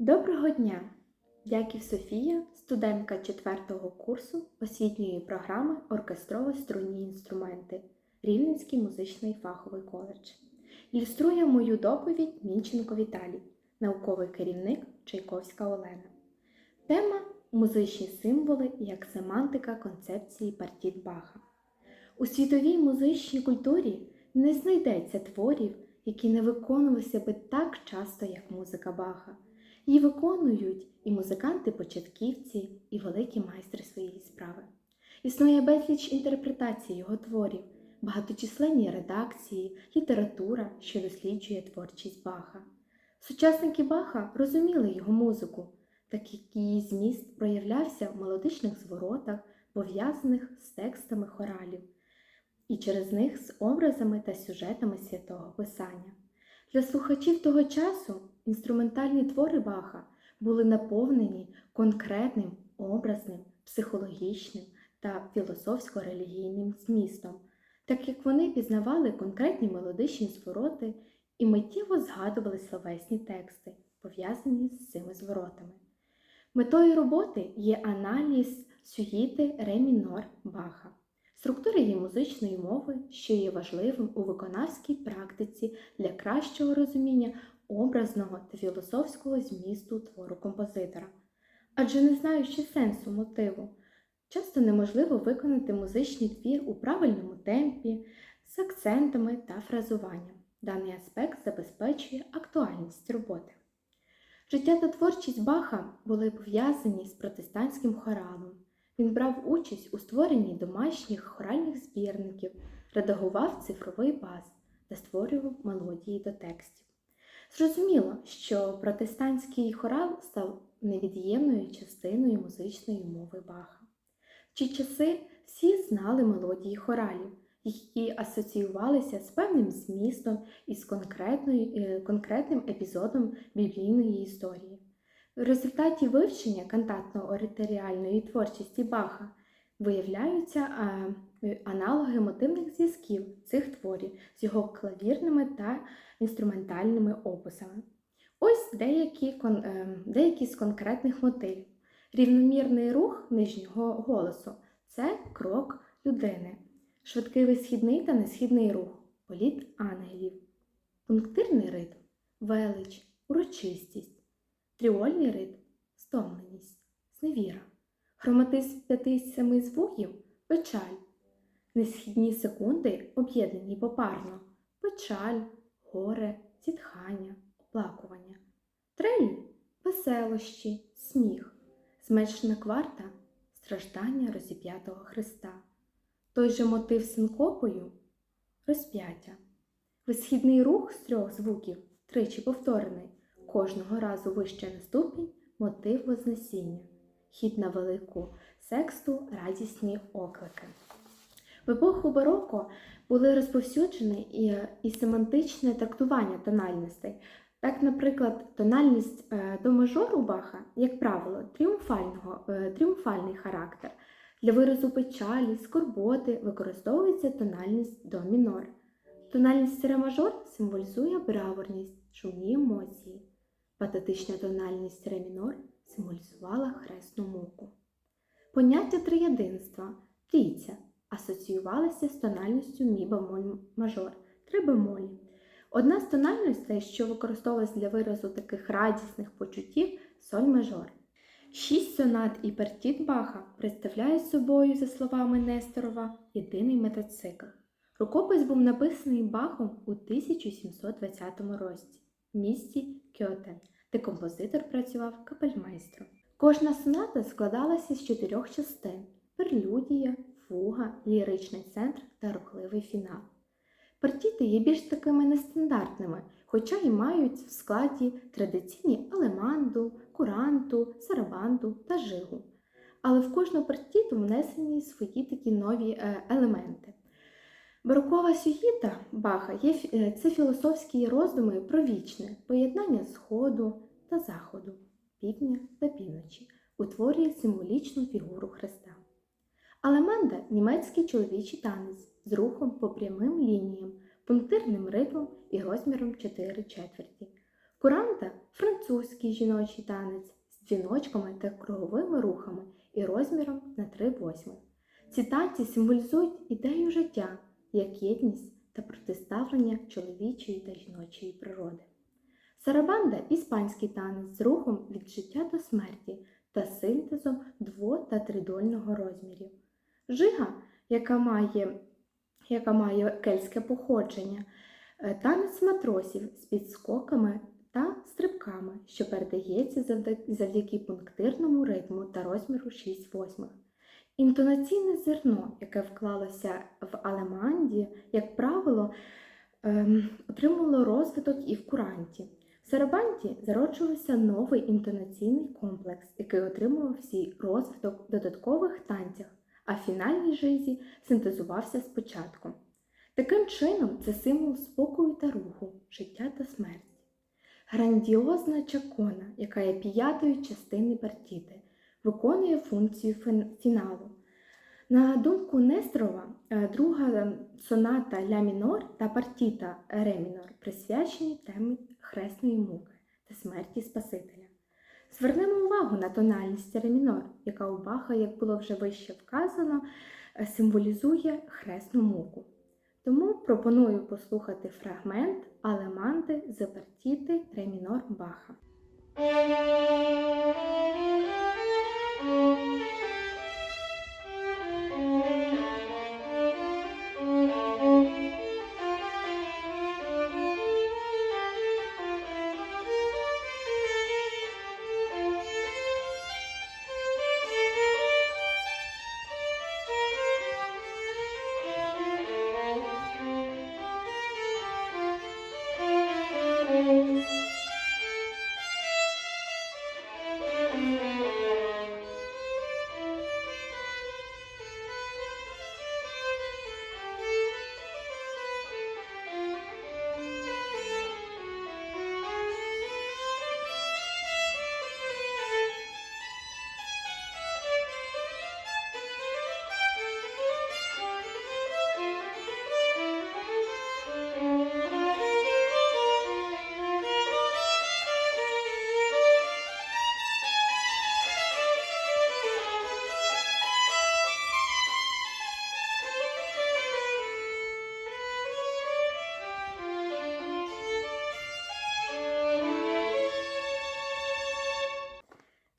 Доброго дня! Дяків Софія, студентка 4 курсу освітньої програми Оркестрово-струнні інструменти, Рівненський музичний фаховий коледж. Ілюструє мою доповідь Мінченко Віталій, науковий керівник Чайковська Олена. Тема музичні символи як семантика концепції партіт Баха. У світовій музичній культурі не знайдеться творів, які не виконувалися би так часто, як музика Баха. Її виконують і музиканти-початківці, і великі майстри своєї справи. Існує безліч інтерпретацій його творів, багаточисленні редакції, література, що досліджує творчість Баха. Сучасники Баха розуміли його музику, так як її зміст проявлявся в мелодичних зворотах, пов'язаних з текстами хоралів, і через них з образами та сюжетами святого Писання. Для слухачів того часу інструментальні твори Баха були наповнені конкретним образним, психологічним та філософсько-релігійним змістом, так як вони пізнавали конкретні мелодичні звороти і миттєво згадували словесні тексти, пов'язані з цими зворотами. Метою роботи є аналіз сюїти ре мінор Баха, структури її музичної мови, що є важливим у виконавській практиці для кращого розуміння образного та філософського змісту твору композитора. Адже не знаючи сенсу мотиву, часто неможливо виконати музичний твір у правильному темпі, з акцентами та фразуванням. Даний аспект забезпечує актуальність роботи. Життя та творчість Баха були пов'язані з протестантським хоралом. Він брав участь у створенні домашніх хоральних збірників, редагував цифровий баз та створював мелодії до текстів. Зрозуміло, що протестантський хорал став невід'ємною частиною музичної мови Баха. В ті часи всі знали мелодії хоралів, які асоціювалися з певним змістом і з конкретною, конкретним епізодом біблійної історії. В результаті вивчення кантатно-ораторіальної творчості Баха виявляються аналоги мотивних зв'язків цих творів з його клавірними та інструментальними описами. Ось деякі, е, деякі з конкретних мотивів. Рівномірний рух нижнього голосу це крок людини, швидкий висхідний та несхідний рух, політ ангелів, пунктирний ритм, велич, урочистість, тріольний ритм, стомленість, зневіра, хроматизм п'яти семи звуків печаль, несхідні секунди об'єднані попарно, печаль, горе, зітхання, оплакування, трелі веселощі, сміх, зменшена кварта страждання розіп'ятого Христа. Той же мотив синкопою розп'яття. Висхідний рух з трьох звуків, тричі повторений, кожного разу вище на ступінь мотив Вознесіння, хід на велику сексту радісні оклики. В епоху бароко були розповсюджені і, і семантичне трактування тональностей. Так, наприклад, тональність е, до мажору Баха, як правило, тріумфального, е, тріумфальний характер. Для виразу печалі, скорботи використовується тональність до мінор. Тональність ре мажор символізує браворність, шумні емоції. Патетична тональність ре мінор символізувала хресну муку. Поняття триєдинства трійця асоціювалися з тональністю мі бемоль мажор, три бемолі. Одна з тональностей, що використовувалась для виразу таких радісних почуттів соль мажор. Шість сонат і партіт Баха представляють собою, за словами Несторова, єдиний метацикл. Рукопис був написаний Бахом у 1720 році в місті Кьотен, де композитор працював капельмайстром. Кожна соната складалася з чотирьох частин: прелюдія, фуга, ліричний центр та рухливий фінал. Партіти є більш такими нестандартними, хоча й мають в складі традиційні алеманду, куранту, сарабанду та жигу. Але в кожну партіту внесені свої такі нові е, елементи. Барокова сюїта Баха є е, це філософські роздуми про вічне поєднання сходу та заходу, півдня та півночі, утворює символічну фігуру Христа. Алеманда німецький чоловічий танець з рухом по прямим лініям, пунктирним ритмом і розміром 4 четверті. Куранта французький жіночий танець з дзвіночками та круговими рухами і розміром на 3 восьми. Ці танці символізують ідею життя як єдність та протиставлення чоловічої та жіночої природи. Сарабанда іспанський танець з рухом від життя до смерті та синтезом дво- та тридольного розмірів. Жига, яка має, яка має кельтське походження, е, танець матросів з підскоками та стрибками, що передається завдяки пунктирному ритму та розміру 6 восьмих. Інтонаційне зерно, яке вклалося в алеманді, як правило, ем, отримувало розвиток і в куранті. В сарабанті зароджувався новий інтонаційний комплекс, який отримував свій розвиток в додаткових танцях, а в фінальній жизі синтезувався спочатку. Таким чином, це символ спокою та руху, життя та смерті. Грандіозна чакона, яка є п'ятою частиною партіти, виконує функцію фіналу. На думку Несторова, е, друга соната ля мінор та партіта ре мінор присвячені темі хресної муки та смерті Спасителя. Звернемо увагу на тональність ремінор, яка у Баха, як було вже вище вказано, е, символізує хресну муку. Тому пропоную послухати фрагмент Алеманди з ремінор ре Баха.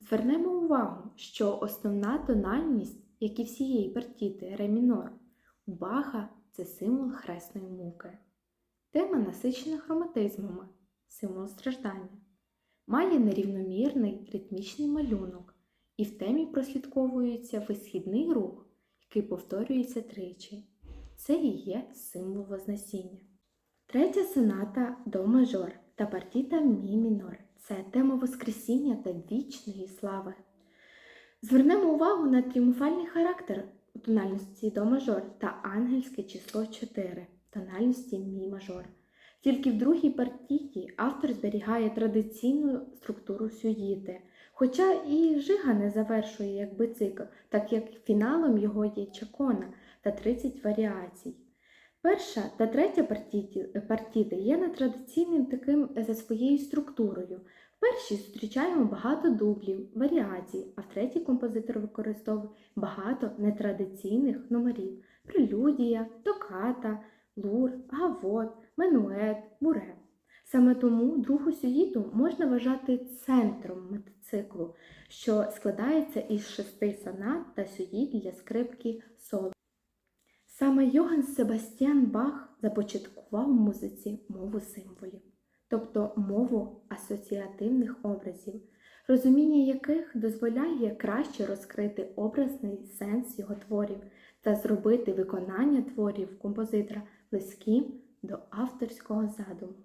Звернемо увагу, що основна тональність, як і всієї партіти ре мінор, у Баха це символ хресної муки. Тема насичена хроматизмами, символ страждання, має нерівномірний ритмічний малюнок, і в темі прослідковується висхідний рух, який повторюється тричі. Це і є символ Вознесіння. Третя соната до мажор та партіта мі мінор це тема Воскресіння та вічної слави. Звернемо увагу на тріумфальний характер у тональності до мажор та ангельське число 4 тональності мі мажор. Тільки в другій партіті автор зберігає традиційну структуру сюїти, хоча і жига не завершує якби цикл, так як фіналом його є чакона та 30 варіацій. Перша та третя партіти є нетрадиційним таким за своєю структурою. В першій зустрічаємо багато дублів, варіацій, а в третій композитор використовує багато нетрадиційних номерів прелюдія, токата, лур, гавот, менует, буре. Саме тому другу сюїту можна вважати центром мотоциклу, що складається із шести сонат та сюїт для скрипки соло. Саме Йоганн Себастьян Бах започаткував у музиці мову символів, тобто мову асоціативних образів, розуміння яких дозволяє краще розкрити образний сенс його творів та зробити виконання творів композитора близьким до авторського задуму.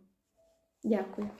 Дякую.